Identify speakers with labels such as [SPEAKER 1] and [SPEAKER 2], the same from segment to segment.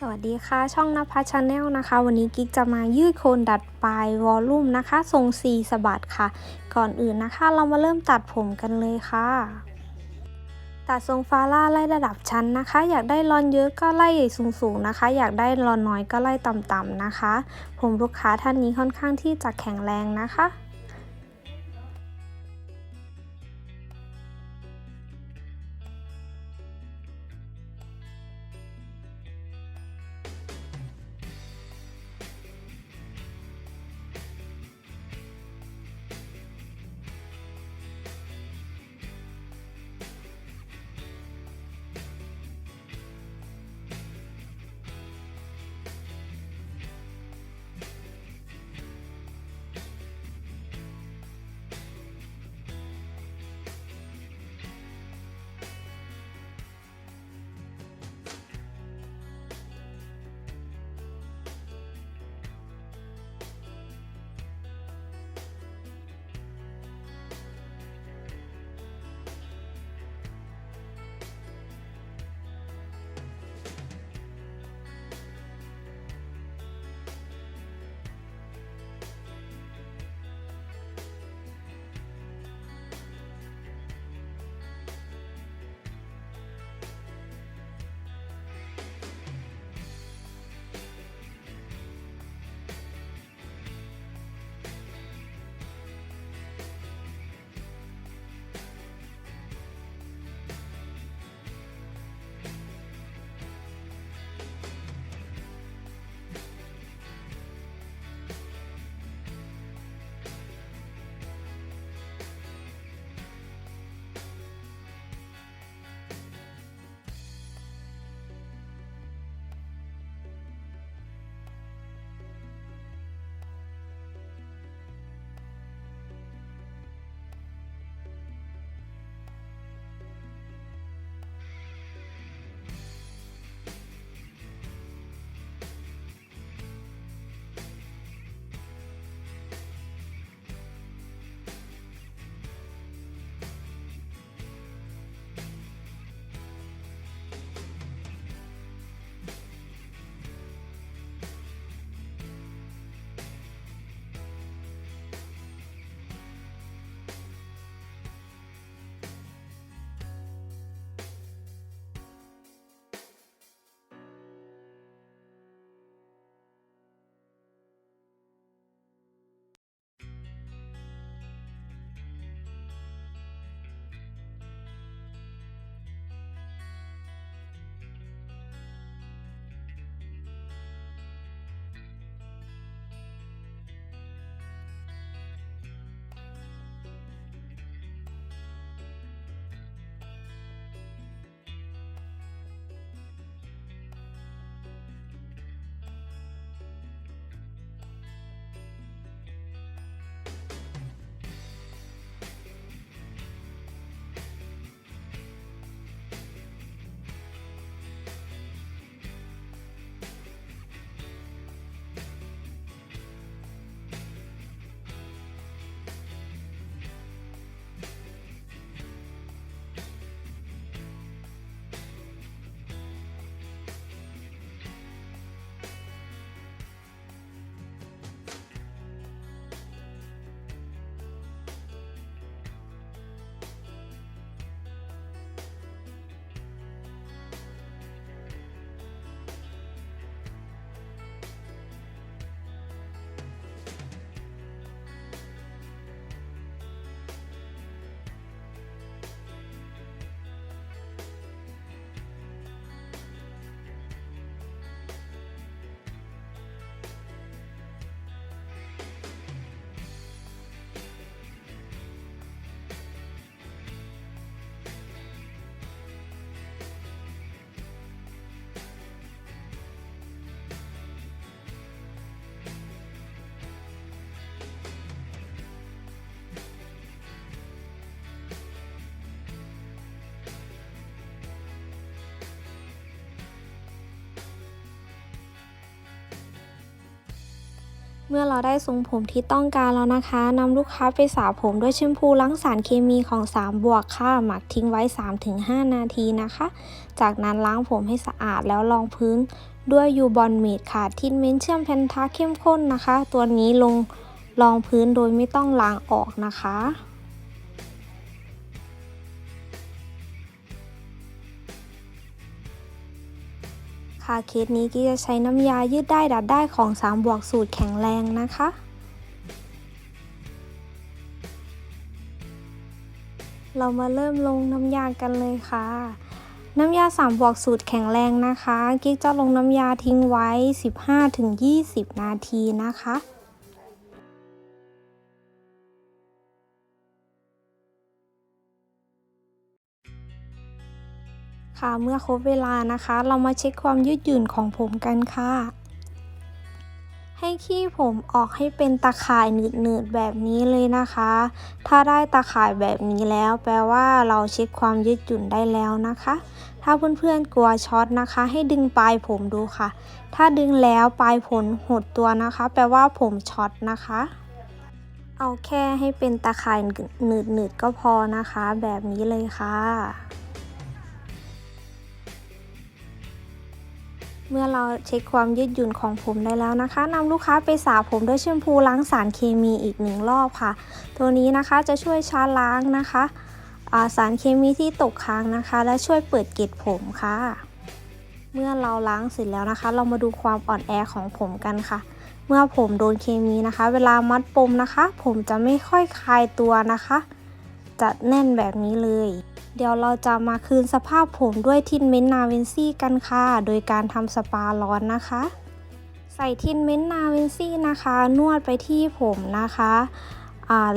[SPEAKER 1] สวัสดีค่ะ ช่องนภัชชาแนลนะคะ วันนี้กิ๊กจะมายืดโคนดัดปลายวอลลุ่มนะคะ ทรงซีสะบัดค่ะ ก่อนอื่นนะคะ เรามาเริ่มตัดผมกันเลยค่ะ ตัดทรงฟาร่าไล่ระดับชั้นนะคะ อยากได้รอนเยอะก็ไล่สูงๆนะคะ อยากได้รอนน้อยก็ไล่ต่ำๆนะคะ ผมลูกค้าท่านนี้ค่อนข้างที่จะแข็งแรงนะคะ เมื่อเราได้ทรงผมที่ต้องการแล้วนะคะนำลูกค้าไปสระผมด้วยแชมพูล้างสารเคมีของ 3 บวกค่ะ หมักทิ้งไว้ 3-5 นาทีนะคะ จากนั้นล้างผมให้สะอาดแล้วรองพื้นด้วยยูบอนเมดค่ะทินเมนเชื่อมแพนทาเข้มข้นนะคะ ตัวนี้ลงรองพื้นโดยไม่ต้องล้างออกนะคะ ค่ะเคสนี้กี้จะใช้น้ำยายืดได้ดัดได้ของ3บวกสูตรแข็งแรงนะคะเรามาเริ่มลงน้ำยากันเลยค่ะ น้ำยา3บวกสูตรแข็งแรงนะคะ กิ๊กจะลงน้ำยาทิ้งไว้ 15-20 นาทีนะคะ เมื่อครบเวลานะคะ เรามาเช็คความยืดหยุ่นของผมกันค่ะ ให้ขี้ผมออกให้เป็นตาข่ายหนืดๆแบบนี้เลยนะคะ ถ้าได้ตาข่ายแบบนี้แล้ว แปลว่าเราเช็คความยืดหยุ่นได้แล้วนะคะ ถ้าเพื่อนๆกลัวช็อตนะคะ ให้ดึงปลายผมดูค่ะ ถ้าดึงแล้วปลายผมหดตัวนะคะ แปลว่าผมช็อตนะคะเอาแค่ให้เป็นตาข่ายหนืดๆก็พอนะคะ แบบนี้เลยค่ะ เมื่อเราเช็คความยืดหยุ่นของผมได้แล้วนะคะนำลูกค้าไปสระผมด้วยแชมพูล้างสารเคมีอีกหนึ่งรอบค่ะ ตัวนี้นะคะจะช่วยชาล้างนะคะสารเคมีที่ตกค้างนะคะ และช่วยเปิดเกล็ดผมค่ะ เมื่อเราล้างเสร็จแล้วนะคะ เรามาดูความอ่อนแอของผมกันค่ะ เมื่อผมโดนเคมีนะคะ เวลามัดปมนะคะ ผมจะไม่ค่อยคลายตัวนะคะ จะแน่นแบบนี้เลย เดี๋ยวเราจะมาคืนสภาพผมด้วยทินเมนต์นาเวนซี่กันค่ะ โดยการทำสปาร้อนนะคะ ใส่ทินเมนต์นาเวนซี่นะคะ นวดไปที่ผมนะคะ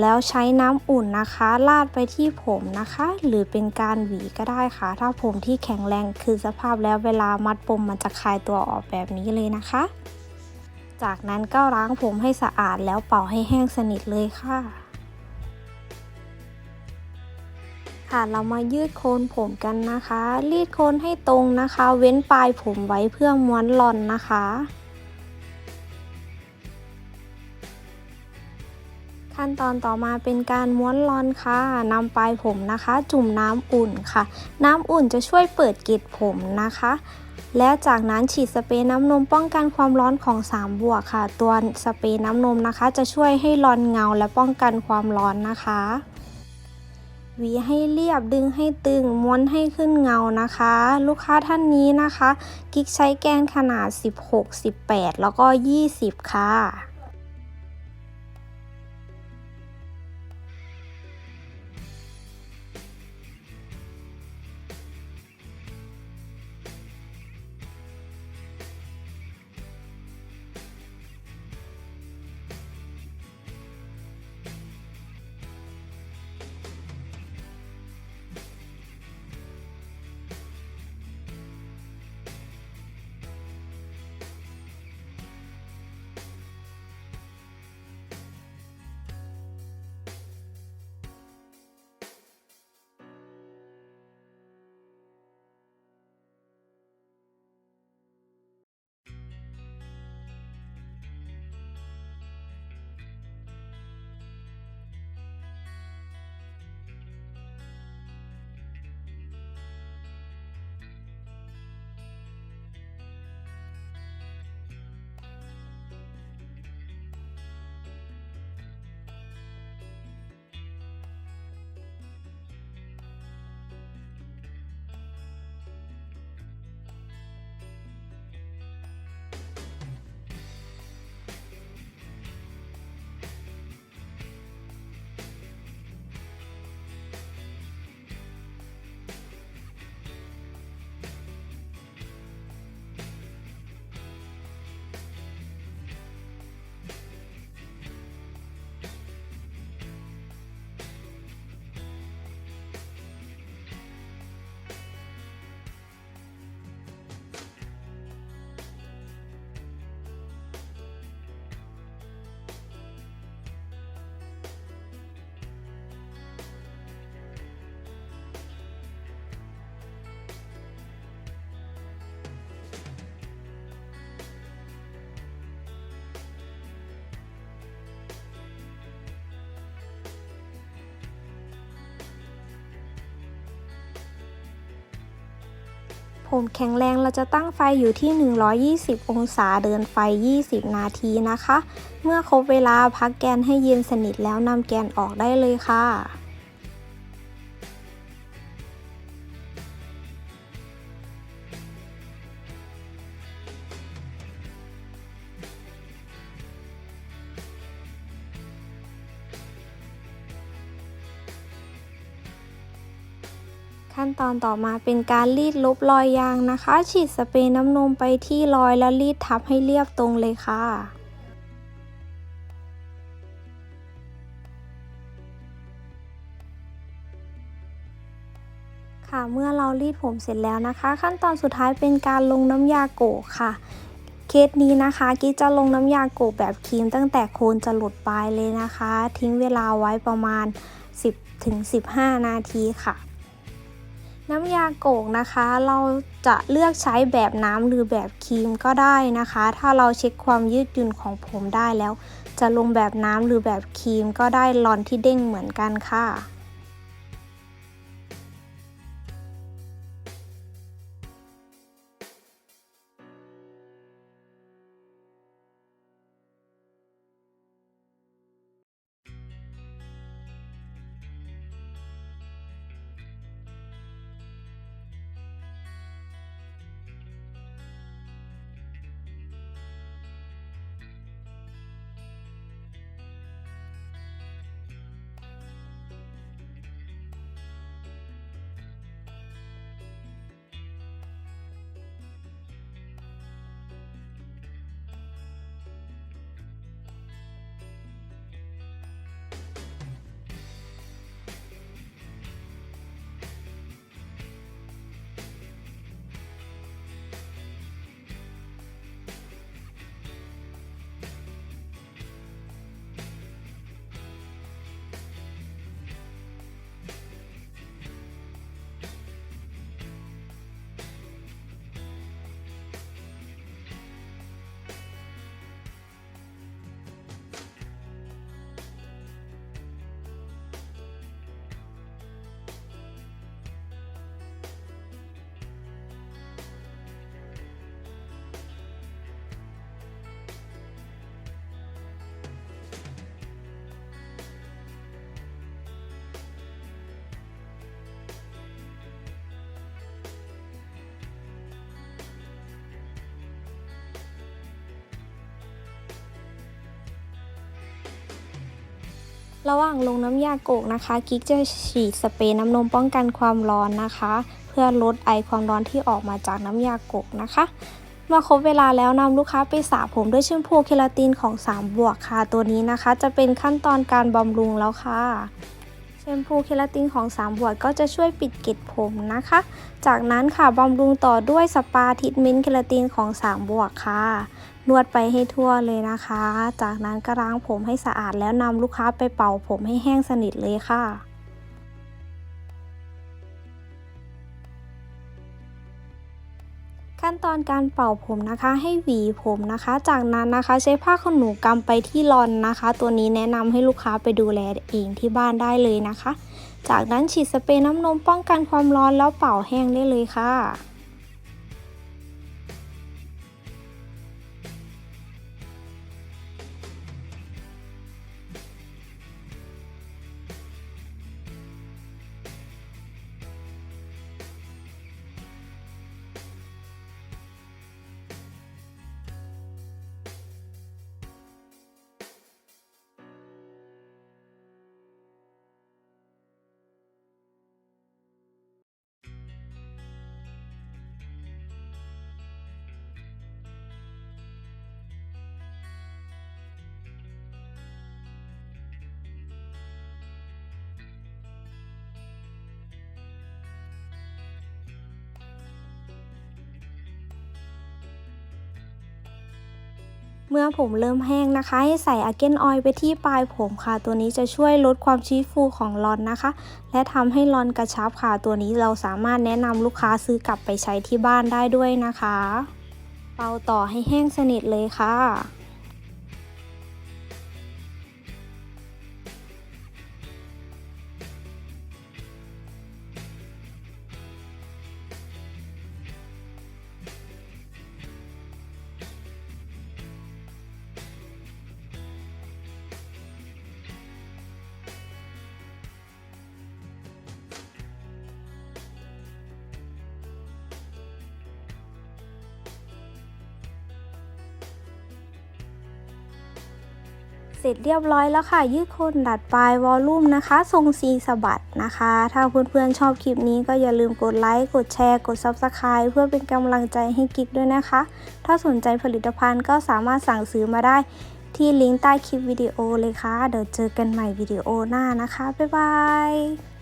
[SPEAKER 1] แล้วใช้น้ำอุ่นนะคะ ลาดไปที่ผมนะคะ หรือเป็นการหวีก็ได้ค่ะ ถ้าผมที่แข็งแรงคือสภาพแล้วเวลามัดปมมันจะคลายตัวออกแบบนี้เลยนะคะ จากนั้นก็ล้างผมให้สะอาดแล้วเป่าให้แห้งสนิทเลยค่ะ ค่ะเรามายืดโคนผมกันนะคะ รีดโคนให้ตรงนะคะ เว้นปลายผมไว้เพื่อม้วนลอนนะคะ ขั้นตอนต่อมาเป็นการม้วนลอนค่ะนำปลายผมนะคะ จุ่มน้ำอุ่นค่ะ น้ำอุ่นจะช่วยเปิดเกล็ดผมนะคะ และจากนั้นฉีดสเปรย์น้ำนมป้องกันความร้อนของ3บวกค่ะ ตัวสเปรย์น้ำนมนะคะ จะช่วยให้ลอนเงาและป้องกันความร้อนนะคะ หวีให้เรียบดึงให้ตึง ม้วนให้ขึ้นเงานะคะ ลูกค้าท่านนี้นะคะ กิ๊กใช้แกนขนาด 16 18 แล้วก็ 20 ค่ะ ผมแข็งแรงเราจะตั้งไฟอยู่ที่ 120 องศาเดินไฟ 20 นาทีนะคะ เมื่อครบเวลาพักแกนให้เย็นสนิทแล้วนำแกนออกได้เลยค่ะ ตอนต่อมาเป็นการรีดลบรอยยางนะคะ ฉีดสเปรย์น้ำนมไปที่รอยแล้วรีดทับให้เรียบตรงเลยค่ะค่ะเมื่อเรารีดผมเสร็จแล้วนะคะ ขั้นตอนสุดท้ายเป็นการลงน้ำยาโกะค่ะ เคสนี้นะคะกิ๊กจะลงน้ำยาโกะแบบครีมตั้งแต่โคนจะหลุดปลายเลยนะคะ ทิ้งเวลาไว้ประมาณ 10-15 นาทีค่ะ น้ำยาโกกนะคะ เราจะเลือกใช้แบบน้ำหรือแบบครีมก็ได้นะคะ ถ้าเราเช็คความยืดหยุ่นของผมได้แล้ว จะลงแบบน้ำหรือแบบครีมก็ได้ลอนที่เด้งเหมือนกันค่ะ ระหว่างลงน้ำยาโกกนะคะ กิ๊กจะฉีดสเปรย์น้ำนมป้องกันความร้อนนะคะ เพื่อลดไอความร้อนที่ออกมาจากน้ำยาโกกนะคะเมื่อครบเวลาแล้วนำลูกค้าไปสระผมด้วยแชมพูเคราตินของ 3 บวกค่ะตัวนี้นะคะ จะเป็นขั้นตอนการบำรุงแล้วค่ะแชมพูเคราตินของ 3 บวกก็จะช่วยปิดเกล็ดผมนะคะ จากนั้นค่ะบำรุงต่อด้วยสปาทิทเมนต์เคราตินของ 3 บวกค่ะ นวดไปให้ทั่วเลยนะคะ จากนั้นก็ล้างผมให้สะอาดแล้วนำลูกค้าไปเป่าผมให้แห้งสนิทเลยค่ะขั้นตอนการเป่าผมนะคะให้หวีผมนะคะ จากนั้นนะคะใช้ผ้าขนหนูกำไปที่รอนนะคะ ตัวนี้แนะนำให้ลูกค้าไปดูแลเองที่บ้านได้เลยนะคะ จากนั้นฉีดสเปรย์น้ำนมป้องกันความร้อนแล้วเป่าแห้งได้เลยค่ะ เมื่อผมเริ่มแห้งนะคะ ให้ใส่อาเกนออยล์ไปที่ปลายผมค่ะ ตัวนี้จะช่วยลดความชี้ฟูของรอนนะคะ และทำให้รอนกระชับค่ะ ตัวนี้เราสามารถแนะนำลูกค้าซื้อกลับไปใช้ที่บ้านได้ด้วยนะคะ เป่าต่อให้แห้งสนิทเลยค่ะ เสร็จเรียบร้อยแล้วค่ะ ยืดโคนดัดปลายวอลลุ่มนะคะ ทรงซีสะบัดนะคะ ถ้าเพื่อนๆชอบคลิปนี้ก็อย่าลืมกดไลค์ กดแชร์ กด Subscribe เพื่อเป็นกำลังใจให้กิ๊กด้วยนะคะ ถ้าสนใจผลิตภัณฑ์ก็สามารถสั่งซื้อมาได้ที่ลิงก์ใต้คลิปวิดีโอเลยค่ะ เดี๋ยวเจอกันใหม่วิดีโอหน้านะคะ บ๊ายบาย